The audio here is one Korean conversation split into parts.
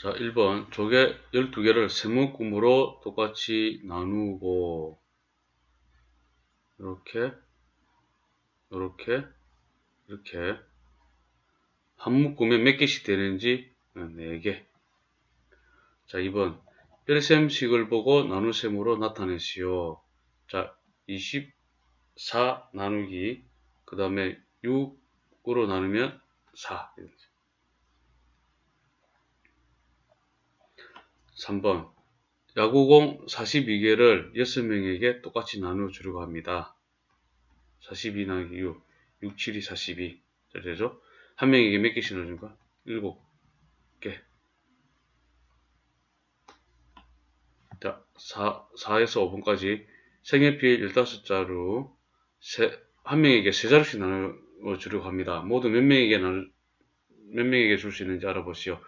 자, 1번. 조개 12개를 세묶음으로 똑같이 나누고, 이렇게, 이렇게, 이렇게. 한 묶음에 몇 개씩 되는지 4개. 자, 2번. 뺄셈식을 보고 나눗셈으로 나타내시오. 자, 24 나누기, 그 다음에 6으로 나누면 4. 3번. 야구공 42개를 6명에게 똑같이 나누어 주려고 합니다. 42 나누기 6. 6, 7이 42. 자, 되죠? 한 명에게 몇 개씩 나눠준가? 7개. 자, 4, 4에서 5번까지 생애필 15자루 한 명에게 3자루씩 나눠 주려고 합니다. 모두 몇 명에게 몇 명에게 줄 수 있는지 알아보시오.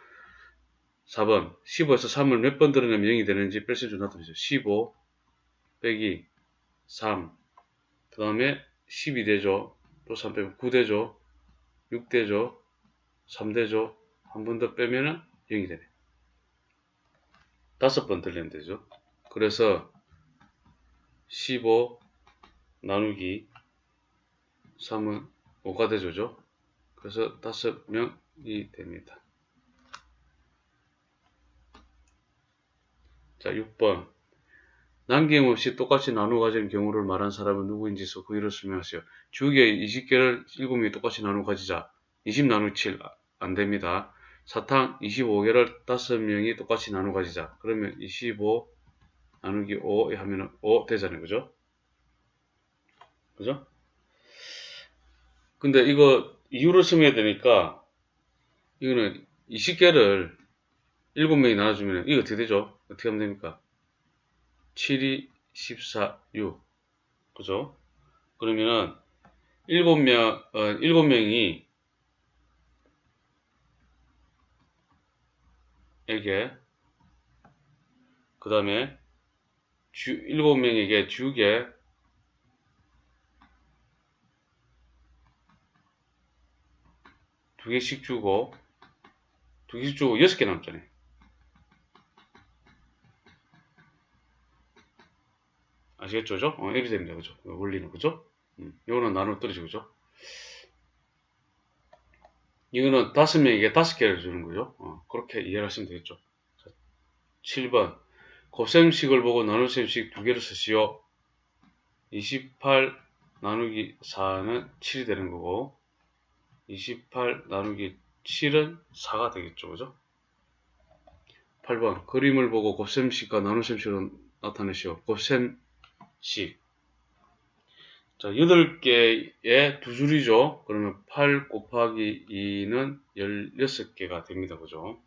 4번 15에서 3을 몇 번 들어내면 0이 되는지 뺄셈 좀 나타내죠. 15 빼기 3 그 다음에 12 되죠. 또 3 빼면 9 되죠. 6 되죠. 3 되죠. 한 번 더 빼면은 0이 되네. 다섯 번 들리면 되죠. 그래서 15 나누기 3은 5가 되죠. 그래서 다섯 명이 됩니다. 자, 6번. 남김없이 똑같이 나누어 가진 경우를 말한 사람은 누구인지 그 이를 설명하세요. 주기에 20개를 7명이 똑같이 나누어 가지자. 20 나누기 7. 안 됩니다. 사탕 25개를 5명이 똑같이 나누어 가지자. 그러면 25 나누기 5 하면 5 되잖아요. 그죠? 그죠? 근데 이거 이유를 설명해야 되니까 이거는 20개를 7명이 나눠주면 이거 어떻게 되죠? 어떻게 하면 됩니까? 7이 14, 6. 그죠? 그러면은 7명, 어, 7명이 에게 그 다음에 주 7명에게 주게 두 개씩 주고 두 개씩 주고 여섯 개 남잖아요. 아시겠죠? 죠 어, 이렇게 됩니다. 그죠? 원리는, 그죠? 음, 이거는 나눠 떨어지고, 그죠? 이거는 다섯 명에게 다섯 개를 주는 거죠. 어, 그렇게 이해를 하시면 되겠죠. 자, 7번. 곱셈식을 보고 나눗셈식 두 개를 쓰시오. 28 나누기 4는 7이 되는 거고, 28 나누기 7은 4가 되겠죠. 그죠? 8번. 그림을 보고 곱셈식과 나눗셈식을 나타내시오. 곱셈 씩. 자, 8개에 두 줄이죠. 그러면 8 곱하기 2는 16개가 됩니다. 그죠?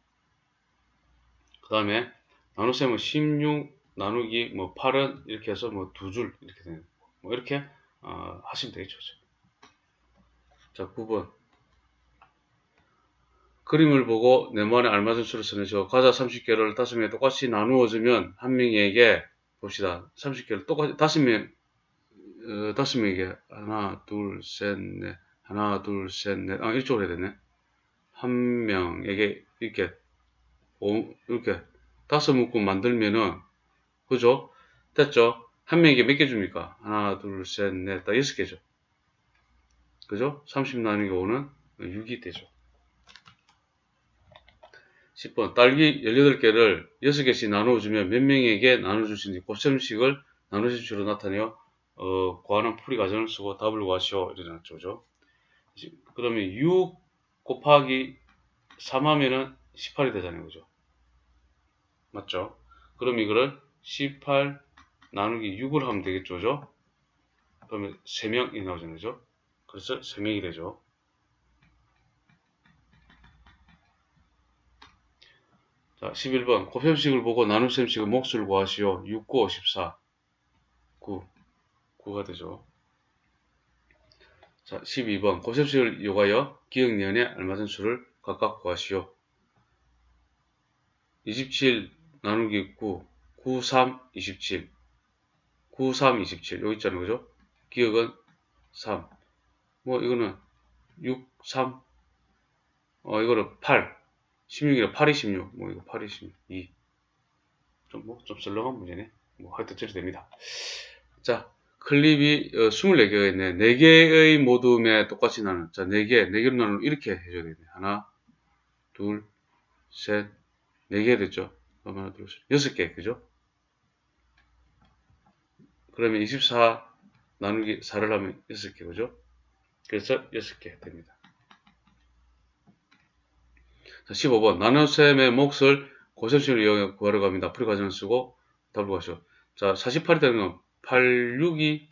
그 다음에 나눗셈은 16 나누기 뭐 8은 이렇게 해서 뭐 두 줄 이렇게 되는 뭐 이렇게 어, 하시면 되겠죠. 자, 9번. 그림을 보고 네모안에 알맞은 수를 써내죠. 과자 30개를 5명에 똑같이 나누어주면 한 명에게 봅시다. 30개를 똑같이 다섯 명 어, 다섯 명에게 하나 둘셋넷 하나 둘셋넷 아 이쪽으로 해야 되네. 한 명에게 이렇게 오, 이렇게 다섯 묶음 만들면은 그죠? 됐죠? 한 명에게 몇 개 줍니까? 하나 둘셋넷 다 여섯 개죠. 그죠? 30 나누기 5는 6이 되죠. 10번. 딸기 18개를 6개씩 나눠주면 몇 명에게 있는지 곱셈식을 나누실 수로 나타내어 어, 구하는 풀이 과정을 쓰고 답을 구하시오. 이렇게 나왔죠. 그러면 6 곱하기 3 하면은 18이 되잖아요. 그죠? 맞죠? 그럼 이거를 18 나누기 6을 하면 되겠죠. 그죠? 그러면 3명이 나오잖아요. 그죠? 그래서 3명이 되죠 자, 11번. 곱셈식을 보고 나눗셈식의 몫을 구하시오. 6, 9, 14. 9. 9가 되죠. 자, 12번. 곱셈식을 이용하여 기억년에 알맞은 수를 각각 구하시오. 27 나누기 9. 9, 3, 27. 9, 3, 27. 여기 있잖아요. 그죠? 기억은 3. 뭐, 이거는 6, 3. 어, 이거는 8. 16이나 8이 16. 뭐 이거 8이 16. 2. 좀 뭐 좀 썰렁한 문제네. 뭐 하여튼 저리 됩니다. 자, 클립이 어, 24개가 있네. 4개의 모둠에 똑같이 나는. 자, 4개. 4개로 나누면 이렇게 해줘야 되네. 하나, 둘, 셋, 4개 됐죠? 둘, 셋. 6개. 그죠? 그러면 24 나누기 4를 하면 6개. 그죠? 그래서 6개 됩니다. 자, 15번. 나눗셈의 몫을 고셈식을 이용해 구하려고 합니다. 풀이 과정을 쓰고 답을 구하시오. 자, 48이 되는 건 8, 6이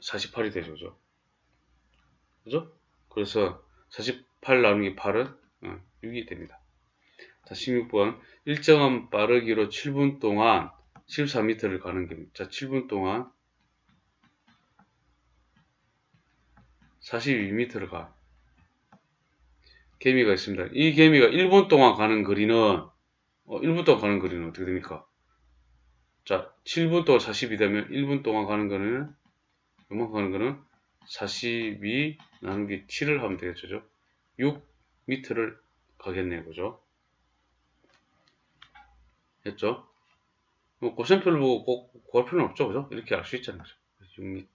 48이 되죠. 그죠? 그죠? 그래서 48 나누기 8은 6이 됩니다. 자, 16번. 일정한 빠르기로 7분 동안 14m를 가는 겁니다. 자, 7분 동안 42m를 가. 개미가 있습니다. 이 개미가 1분 동안 가는 거리는 어, 1분 동안 가는 거리는 어떻게 됩니까? 자, 7분 동안 40이 되면 1분 동안 가는 거는 요만큼 가는 거는 42 나누기 7을 하면 되겠죠. 6m를 가겠네요. 그죠? 됐죠? 뭐 고셈표를 보고 꼭 구할 필요는 없죠. 그죠? 이렇게 알 수 있잖아요. 그죠? 6m.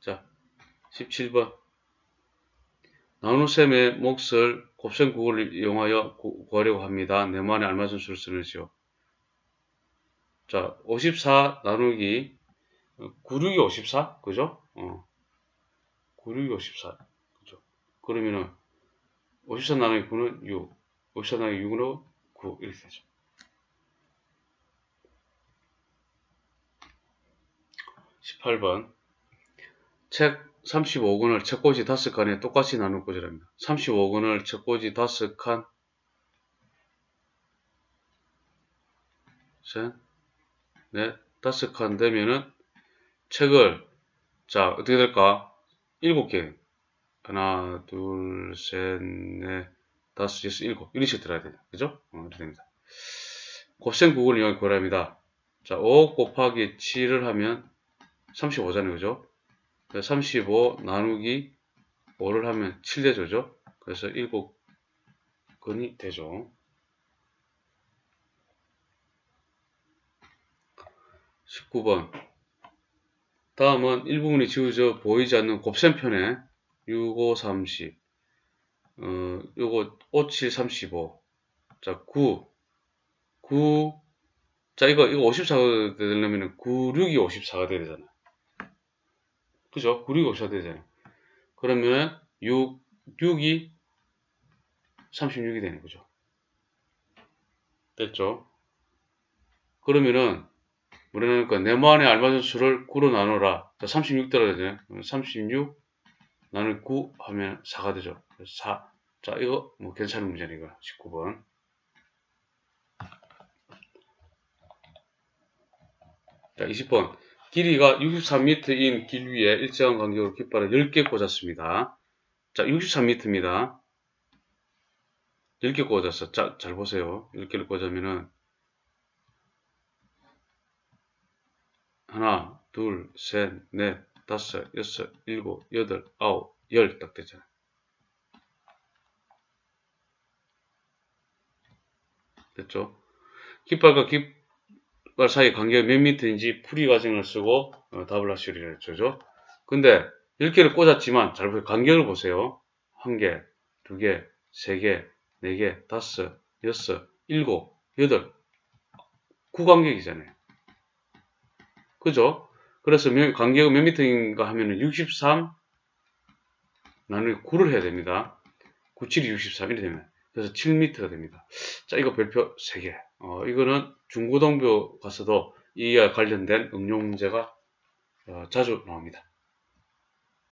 자, 17번. 나눗셈의 몫을 곱셈 구호를 이용하여 구, 구하려고 합니다. 네모안에 알맞은 수를 쓰는지요. 자, 54 나누기 96이 54? 그죠? 어. 96이 54. 그죠? 그러면은 54 나누기 9는 6. 54 나누기 6으로 9. 이렇게 되죠. 18번. 책 35권을 책꽂이 5칸에 똑같이 나눌 것이랍니다. 35권을 책꽂이 5칸 셋, 넷, 다섯 칸 되면은 책을 자 어떻게 될까? 일곱 개 하나, 둘, 셋, 넷, 다섯, 여섯, 일곱 이런 식으로 들어야 돼요. 그죠? 어, 이렇게 됩니다. 곱셈 구글 이용해 구하랍니다. 자, 5 곱하기 7을 하면 35잖아요. 그죠? 35 나누기 5를 하면 7되죠. 그래서 7근이 되죠. 19번 다음은 일부분이 지워져 보이지 않는 곱셈편에 6, 5, 30 어, 요거 5, 7, 35 자, 9 9 자, 이거, 이거 54가 되려면 9, 6이 54가 돼야 되잖아. 그죠? 9, 6이 54가 되잖아요. 그러면 6, 6이 36이 되는 거죠. 됐죠? 그러면은, 뭐라니까, 네모 안에 알맞은 수를 9로 나눠라. 자, 36 들어야 되잖아요. 36 나눌 9 하면 4가 되죠. 4. 자, 이거 뭐 괜찮은 이거. 19번. 자, 20번. 길이가 63m인 길 위에 일정한 간격으로 깃발을 10개 꽂았습니다. 자, 63m입니다. 10개 꽂았어. 자, 잘 보세요. 10개를 꽂으면은 하나, 둘, 셋, 넷, 다섯, 여섯, 일곱, 여덟, 아홉, 열 딱 되잖아요. 됐죠? 깃발과 깃 발 사이 간격이 몇 미터인지 풀이 과정을 쓰고 어, 답을 하시리라 했죠. 근데 10개를 꽂았지만 잘 보세요. 간격을 보세요. 한 개, 두 개, 세 개, 네 개, 다섯, 여섯, 일곱, 여덟, 구 간격이잖아요. 그죠? 그래서 간격은 몇 미터인가 하면은 63 나누기 9를 해야 됩니다. 9, 7이 63 이렇게 되면 그래서 7m가 됩니다. 자, 이거 별표 3개. 어, 이거는 중고등부 가서도 이와 관련된 응용 문제가 어, 자주 나옵니다.